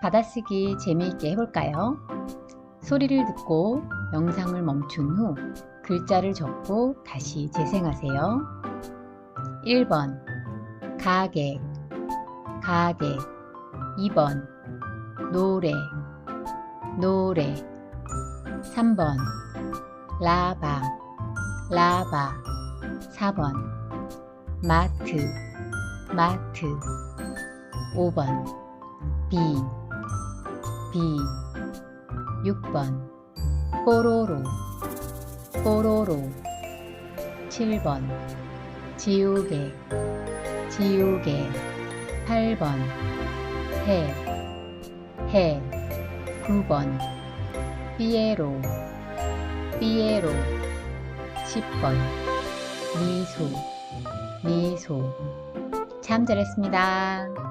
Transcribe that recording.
받아쓰기 재미있게 해볼까요? 소리를 듣고 영상을 멈춘 후 글자를 적고 다시 재생하세요. 1번. 가게. 가게. 2번. 노래. 노래. 3번. 라바. 라바. 4번. 마트. 마트. 5번. 비 비. 6번. 뽀로로. 뽀로로. 7번. 지우개. 지우개. 8번. 해. 해. 9번. 삐에로. 삐에로. 10번. 미소. 미소. 참 잘했습니다.